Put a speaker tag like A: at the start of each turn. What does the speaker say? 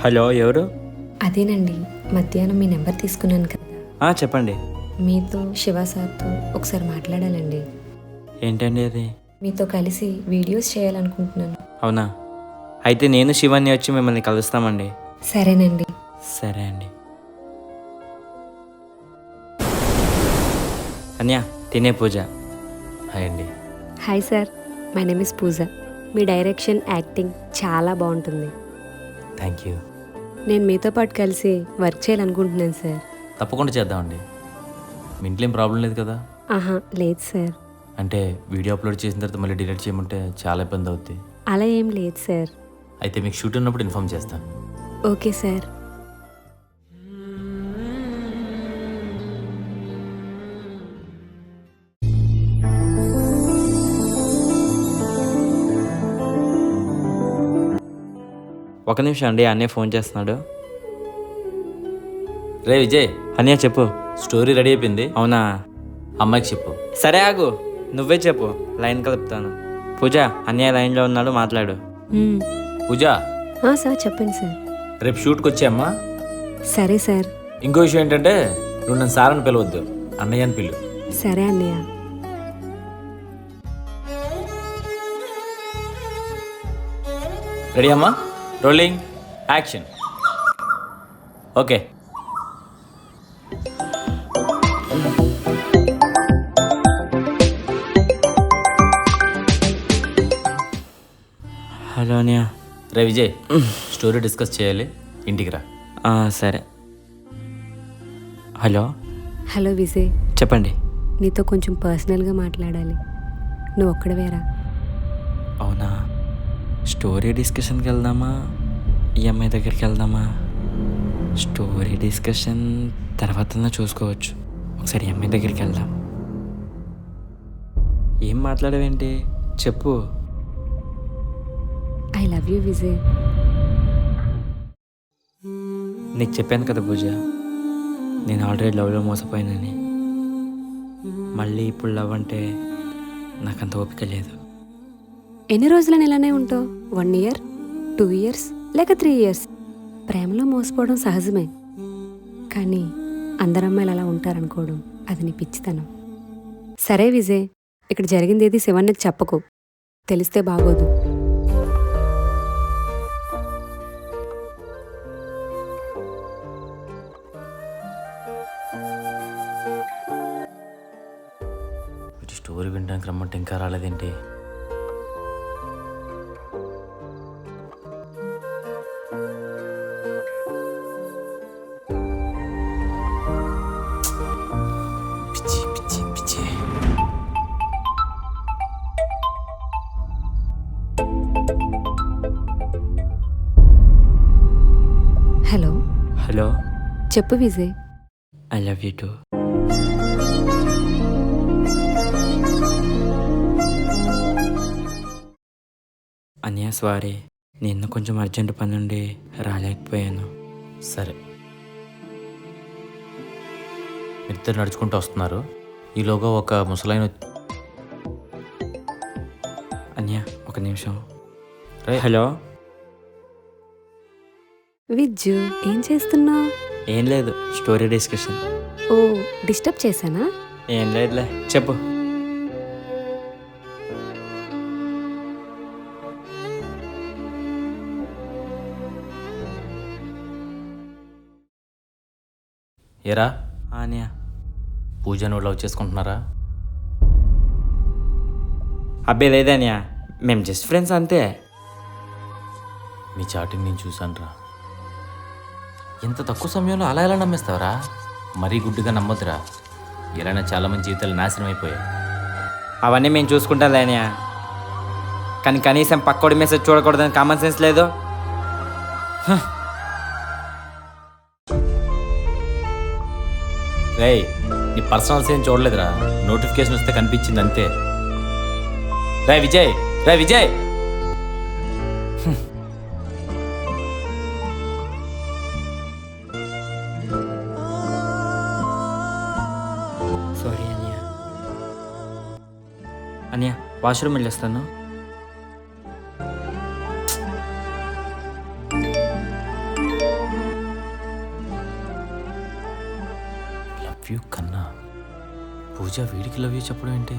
A: Hello ఎవరు?
B: అదేనండి మధ్యాహ్నం మీ నెంబర్ తీసుకున్నాను కదా.
A: ఆ, చెప్పండి.
B: మీతో శివ సార్తో ఒకసారి మాట్లాడాలండి.
A: ఏంటండి అది?
B: మీతో కలిసి వీడియోస్ చేయాలనుకుంటున్నాను.
A: అవునా? అయితే నేను శివాన్ని వచ్చి మిమ్మల్ని కలుస్తామండి.
B: సరేనండి.
A: సరే అండి. అన్యా తినే పూజ. హాయ్ అండి.
B: Hi sir my name is Pooja. Me direction acting చాలా బాగుంటుంది.
C: థ్యాంక్ యూ
B: నేను మీతో పాటు కలిసి వర్క్ చేయాలనుకుంటున్నాను సార్
C: తప్పకుండా చేద్దామండి. మీ ఇంట్లో ఏం ప్రాబ్లం లేదు కదా?
B: ఆహా లేదు సార్
C: అంటే వీడియో అప్లోడ్ చేసిన తర్వాత మళ్ళీ డిలీట్ చేయమంటే చాలా ఇబ్బంది అవుద్ది.
B: అలా ఏం లేదు సార్
C: అయితే మీకు షూట్ ఉన్నప్పుడు ఇన్ఫామ్ చేస్తాను.
B: ఓకే సార్
A: ఒక నిమిషం అండి అన్నయ్య ఫోన్ చేస్తున్నాడు.
C: రే విజయ్
A: అన్నయ్య చెప్పు.
C: స్టోరీ రెడీ అయిపోయింది.
A: అవునా?
C: అమ్మాయికి చెప్పు.
A: సరే ఆగు నువ్వే చెప్పు లైన్ కలుపుతాను. పూజ అన్నయ్య లైన్లో ఉన్నాడు మాట్లాడు.
B: మ్మ్.
C: పూజ?
B: ఆ, సార్ చెప్పండి సార్.
C: రేపు షూట్కి వచ్చే అమ్మా
B: సరే సార్.
C: ఇంకో విషయం ఏంటంటే నువ్వు నన్ను సార్ అని పిలవద్దు అన్నయ్య అని పిలు.
B: సరే అన్నయ్య.
C: రెడీ అమ్మా? రోలింగ్ యాక్షన్ ఓకే
A: హలో అన్నయ్య
C: రే విజయ్ స్టోరీ డిస్కస్ చేయాలి. ఇంటికి రా.
A: ఆ, సరే. Hello
B: hello Vijay.
A: చెప్పండి.
B: నీతో కొంచెం పర్సనల్గా మాట్లాడాలి. నువ్వు ఒక్కడవేరా
A: అవునా? స్టోరీ డిస్కషన్కి వెళ్దామా? ఈఎంఐ దగ్గరికి వెళ్దామా? స్టోరీ డిస్కషన్ తర్వాత చూసుకోవచ్చు. ఒకసారి ఈఎంఐ దగ్గరికి వెళ్దాం. ఏం మాట్లాడవేంటి? చెప్పు.
B: I love you Vijay.
A: నీకు చెప్పాను కదా పూజ. నేను ఆల్రెడీ లవ్లో మోసపోయానని. మళ్ళీ ఇప్పుడు లవ్ అంటే నాకంత ఓపిక లేదు.
B: ఎన్ని రోజులని ఇలానే ఉంటావు? వన్ ఇయర్ టూ ఇయర్స్ లేక త్రీ ఇయర్స్ ప్రేమలో మోసపోవడం సహజమే. కానీ అందరమ్మాయిలు అలా ఉంటారనుకోవడం అది నీ పిచ్చితనం. సరే విజయ్ ఇక్కడ జరిగింది ఏది శివన్నకి చెప్పకు. తెలిస్తే బాగోదు.
C: స్టోరీ వినడానికి రమ్మంటే ఇంకా రాలేదేంటి?
B: హలో
A: హలో
B: చెప్పు Vijay.
A: I love you too Anya sorry నిన్న కొంచెం అర్జెంట్ పని ఉండి రాలేకపోయాను.
C: సరే. ఇద్దరు నడుచుకుంటూ వస్తున్నారు. ఈలోగా ఒక ముసలాయన వచ్చి-
A: అన్యా ఒక నిమిషం.
C: రే
A: హలో
B: విజ్జు ఏం చేస్తున్నావు
A: ఏం లేదు స్టోరీ డిస్కషన్.
B: ఓ డిస్టర్బ్ చేశానా?
A: ఏం లేదులే చెప్పు.
C: ఏరా?
A: ఆ, అన్నయ్య.
C: పూజను లవ్ చేసుకుంటున్నారా?
A: అబ్బే లేదన్నయ్య మేము జస్ట్ ఫ్రెండ్స్ అంతే.
C: నీ చాటింగ్ నేను చూశానురా. ఇంత తక్కువ సమయంలో అలా ఎలా నమ్మేస్తావరా? మరీ గుడ్డుగా నమ్మొద్దురా. ఇలానే చాలా మంది జీవితాలు నాశనం అయిపోయాయి.
A: అవన్నీ మేము చూసుకుంటాం లేనయ్య. కానీ కనీసం పక్కోడి మెసేజ్ చూడకూడదని కామన్ సెన్స్ లేదు.
C: రేయ్ నీ పర్సనల్స్ ఏం చూడలేదురా. నోటిఫికేషన్ వస్తే కనిపించింది అంతే. రే విజయ్ రే విజయ్.
A: అనియా వాష్రూమ్ వెళ్ళేస్తాను.
C: లవ్ యూ కన్నా పూజ వీడికి లవ్ యూ చెప్పడం ఏంటి?